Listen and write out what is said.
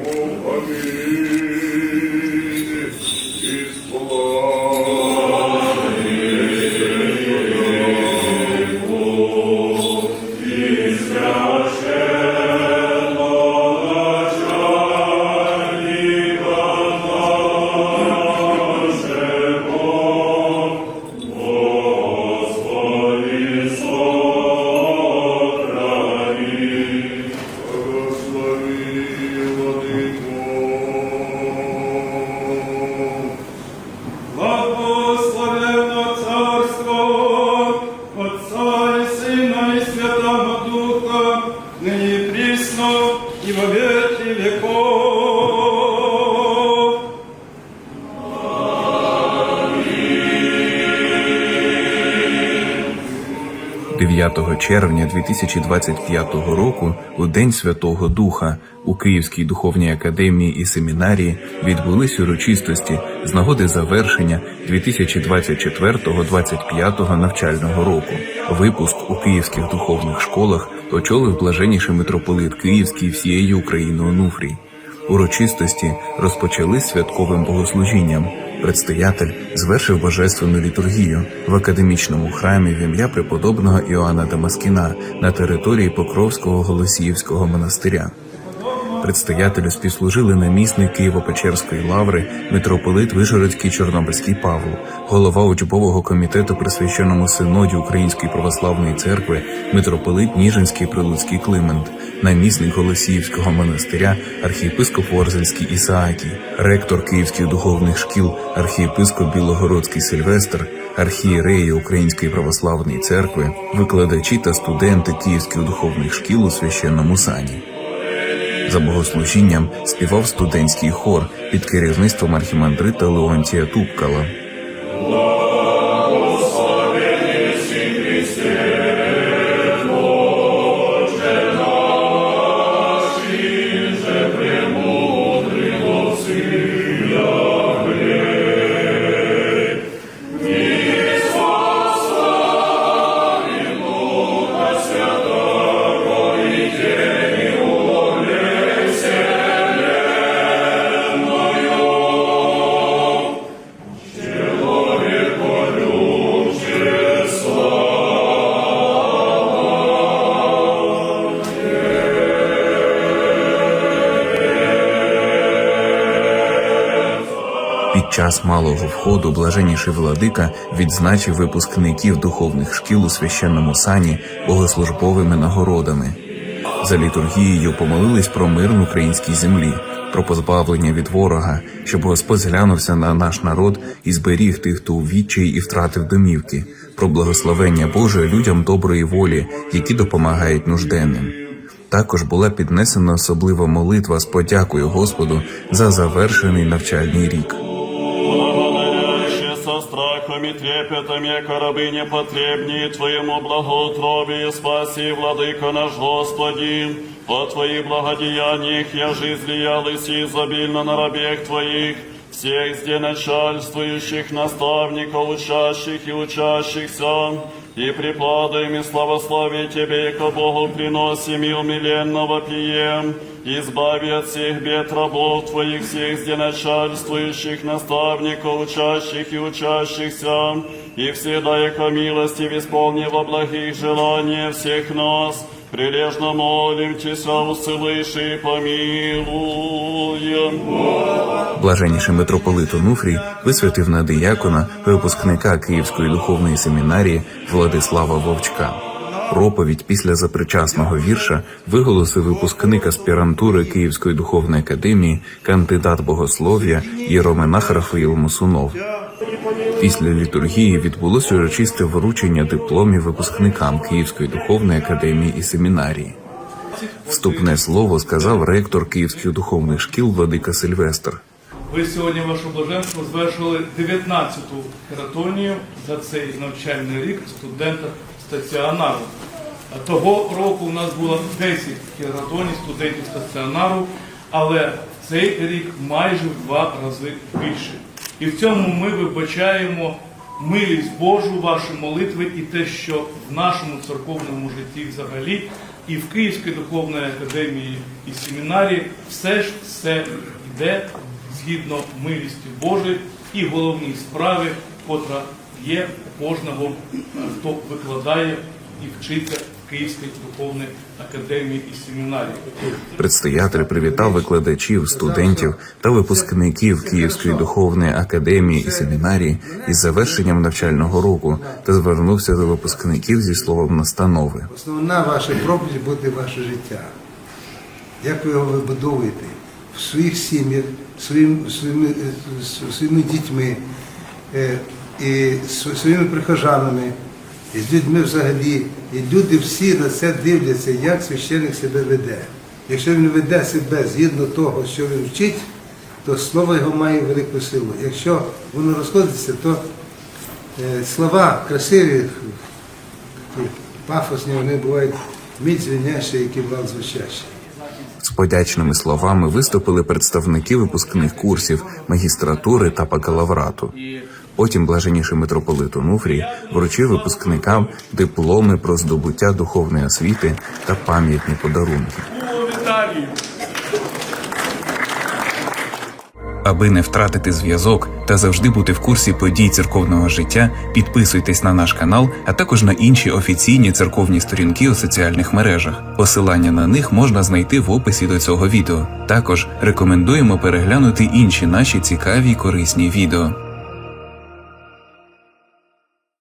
Amém. Веков. 9 червня 2025 року, у День Святого Духа, у Київській духовній академії і семінарії відбулись урочистості з нагоди завершення 2024-25 навчального року. Випуск у київських духовних школах очолив блаженніший митрополит Київський всієї України Онуфрій. Урочистості розпочали святковим богослужінням. Предстоятель звершив божественну літургію в академічному храмі в ім'я преподобного Іоанна Дамаскіна на території Покровського Голосіївського монастиря. Предстоятелю співслужили намісник Києво-Печерської лаври, митрополит Вишгородський Чорнобильський Павло, голова учбового комітету при священному синоді Української православної церкви, митрополит Ніжинський Прилуцький Климент, намісник Голосіївського монастиря, архієпископ Ворзельський Ісаакій, ректор Київських духовних шкіл, архієпископ Білогородський Сильвестр, архієреї Української православної церкви, викладачі та студенти Київських духовних шкіл у священному сані. За богослужінням співав студентський хор під керівництвом архімандрита Леонтія Тупкала. Під час малого входу блаженніший владика відзначив випускників духовних шкіл у священному сані богослужбовими нагородами. За літургією помолились про мир в українській землі, про позбавлення від ворога, щоб Господь зглянувся на наш народ і зберіг тих, хто у відчаї і втратив домівки, про благословення Боже людям доброї волі, які допомагають нужденним. Також була піднесена особлива молитва з подякою Господу за завершений навчальний рік. Страхом и трепетом, яко рабы непотребнее Твоему благоутробию, спаси, Владыка наш Господи. По Твоих благодеяниях я жизнь и изобильно на рабех Твоих, всех здесь начальствующих, наставников, учащих и учащихся, и преподаем и славославие Тебе, ко Богу приносим и умиленно вопием, избави от всех бед рабов Твоих, всех здесь начальствующих, наставников, учащих и учащихся, и всегда, яко милости исполни во благих желания всех нас, прилежно молим Тебя, услыши и помилуй. Блаженніший митрополит Онуфрій висвятив на диякона випускника Київської духовної семінарії Владислава Вовчка. Проповідь після запричасного вірша виголосив випускник аспірантури Київської духовної академії, кандидат богослов'я Єромонах Рафаїл Мусунов. Після літургії відбулося урочисте вручення дипломів випускникам Київської духовної академії і семінарії. Вступне слово сказав ректор Київських духовних шкіл Владика Сильвестр. Ви сьогодні ваше блаженство звершили 19-ту кератонію за цей навчальний рік студента стаціонару. Того року у нас було 10 кератоній студентів стаціонару, але цей рік майже в два рази більше. І в цьому ми вибачаємо милість Божу, ваші молитви і те, що в нашому церковному житті взагалі, і в Київській духовній академії і семінарії все ж все йде згідно милісті Божої і головній справі, котра є кожного, хто викладає і вчиться в Київській духовній академії і семінарії. Предстоятель привітав викладачів, студентів та випускників Київської духовної академії і семінарії із завершенням навчального року та звернувся до випускників зі словом настанови. Основна ваша проповідь буде ваше життя. Як ви його вибудовуєте в своїх сім'ях, своїм, своїми, е, своїми дітьми, е, і своїми прихожанами, і з людьми взагалі. І люди всі на це дивляться, як священник себе веде. Якщо він веде себе згідно того, що він вчить, то слово його має велику силу. Якщо воно розходиться, то е, слова красиві, пафосні, вони бувають міць звінящі, які влад звучащі. З подячними словами виступили представники випускних курсів магістратури та бакалаврату. Потім блаженніший митрополит Онуфрій вручив випускникам дипломи про здобуття духовної освіти та пам'ятні подарунки. Аби не втратити зв'язок та завжди бути в курсі подій церковного життя, підписуйтесь на наш канал, а також на інші офіційні церковні сторінки у соціальних мережах. Посилання на них можна знайти в описі до цього відео. Також рекомендуємо переглянути інші наші цікаві й корисні відео.